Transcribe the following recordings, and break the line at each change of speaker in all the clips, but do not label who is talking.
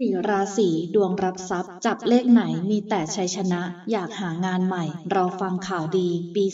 สี่ราศีดวงรับทรัพย์ จับเลขไหนมีแต่ชัยชนะ อยากหางานใหม่เราฟังข่าวดีปี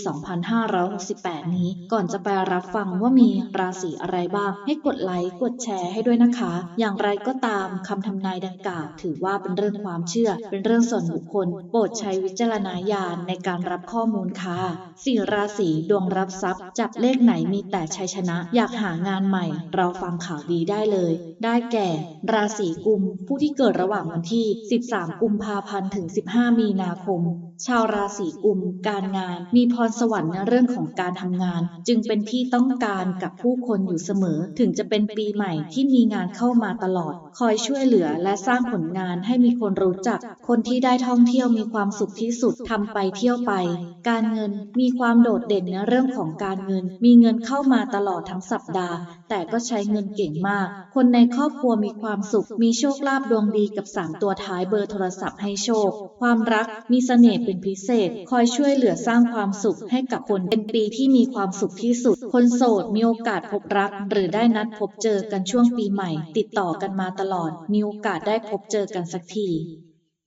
2568 นี้ ก่อนจะไปรับฟังว่ามีราศีอะไรบ้าง ให้กดไลค์กดแชร์ให้ด้วยนะคะ อย่างไรก็ตามคำทำนายดังกล่าว ถือว่าเป็นเรื่องความเชื่อ เป็นเรื่องส่วนบุคคล โปรดใช้วิจารณญาณในการรับข้อมูลค่ะสี่ราศีดวงรับทรัพย์ จับเลขไหนมีแต่ชัยชนะ อยากหางานใหม่เราฟังข่าวดีได้เลย ได้แก่ ราศีกุมผู้ที่เกิดระหว่างวันที่ 13 กุมภาพันธ์ ถึง 15 มีนาคม ชาวราศีกุม การงาน มีพรสวรรค์ในเรื่องของการทำงาน จึงเป็นที่ต้องการกับผู้คนอยู่เสมอ ถึงจะเป็นปีใหม่ที่มีงานเข้ามาตลอด คอยช่วยเหลือและสร้างผลงานให้มีคนรู้จัก คนที่ได้ท่องเที่ยวมีความสุขที่สุดทำไปเที่ยวไป การเงินมีความโดดเด่นในเรื่องของการเงิน มีเงินเข้ามาตลอดทั้งสัปดาห์ แต่ก็ใช้เงินเก่งมาก คนในครอบครัวมีความสุขมีโชคลาภดวงดีกับ 3 ตัวท้ายเบอร์โทรศัพท์ให้โชค ความรักมีเสน่ห์เป็นพิเศษ คอยช่วยเหลือสร้างความสุขให้กับคนเป็นปีที่มีความสุขที่สุด คนโสดมีโอกาสพบรัก หรือได้นัดพบเจอกันช่วงปีใหม่ ติดต่อกันมาตลอดมีโอกาสได้พบเจอกันสักที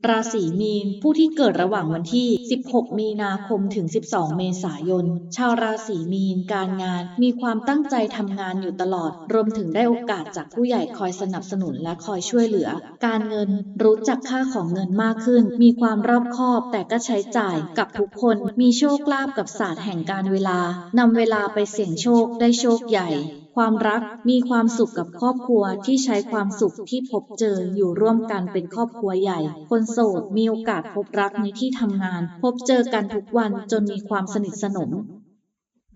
ราศีมีน ผู้ที่เกิดระหว่างวันที่ 16 มีนาคมถึง 12 เมษายน ชาวราศีมีน การงานมีความตั้งใจทำงานอยู่ตลอด รวมถึงได้โอกาสจากผู้ใหญ่คอยสนับสนุนและคอยช่วยเหลือ การเงินรู้จักค่าของเงินมากขึ้น มีความรอบคอบแต่ก็ใช้จ่ายกับทุกคน มีโชคลาภกับศาสตร์แห่งการเวลานำเวลาไปเสี่ยงโชคได้โชคใหญ่ ความรักมีความสุขกับครอบครัวที่ใช้ความสุขที่พบเจออยู่ร่วมกันเป็นครอบครัวใหญ่ คนโสดมีโอกาสพบรักในที่ทำงาน พบเจอกันทุกวันจนมีความสนิทสนม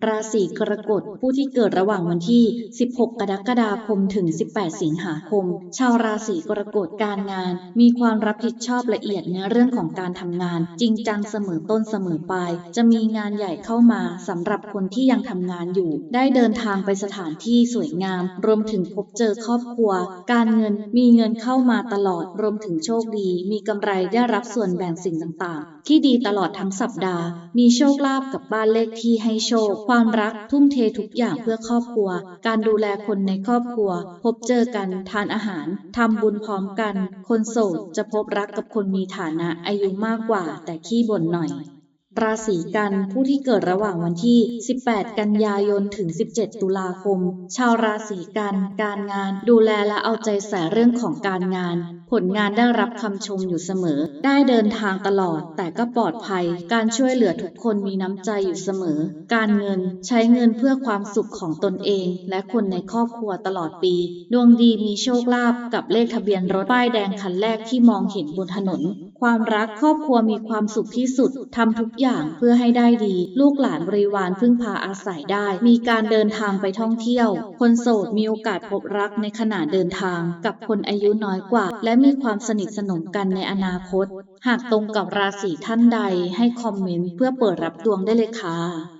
ราศีกรกฎผู้ที่เกิดระหว่างวันที่ 16 กรกฎาคม ถึง 18 สิงหาคม ชาวราศีกรกฎการงาน มีความรับผิดชอบละเอียดในเรื่องของการทำงาน จริงจังเสมอต้นเสมอปลาย จะมีงานใหญ่เข้ามาสำหรับคนที่ยังทำงานอยู่ ได้เดินทางไปสถานที่สวยงาม รวมถึงพบเจอครอบครัว การเงินมีเงินเข้ามาตลอด รวมถึงโชคดี มีกำไรได้รับส่วนแบ่งสิ่งต่างๆที่ดีตลอดทั้งสัปดาห์ มีโชคลาภกับบ้านเลขที่ให้โชค ความรักทุ่มเททุกอย่างเพื่อครอบครัว การดูแลคนในครอบครัว พบเจอกัน ทานอาหาร ทำบุญพร้อมกัน คนโสดจะพบรักกับคนมีฐานะอายุมากกว่าแต่ขี้บ่นหน่อย ราศีกันผู้ที่เกิดระหว่างวันที่ 18 กันยายน ถึง 17 ตุลาคม ชาวราศีกัน การงาน ดูแลและเอาใจใส่เรื่องของการงาน ผลงานได้รับคำชมอยู่เสมอ ได้เดินทางตลอด แต่ก็ปลอดภัย การช่วยเหลือทุกคนมีน้ำใจอยู่เสมอ การเงิน ใช้เงินเพื่อความสุขของตนเอง และคนในครอบครัวตลอดปี ดวงดีมีโชคลาภกับเลขทะเบียนรถป้ายแดงคันแรกที่มองเห็นบนถนน ความรักครอบครัวมีความสุขที่สุดทำทุกอย่างเพื่อให้ได้ดี ลูกหลานบริวารพึ่งพาอาศัยได้ มีการเดินทางไปท่องเที่ยว คนโสดมีโอกาสพบรักในขณะเดินทาง กับคนอายุน้อยกว่า และมีความสนิทสนมกันในอนาคต หากตรงกับราศีท่านใดให้คอมเมนต์เพื่อเปิดรับดวงได้เลยค่ะ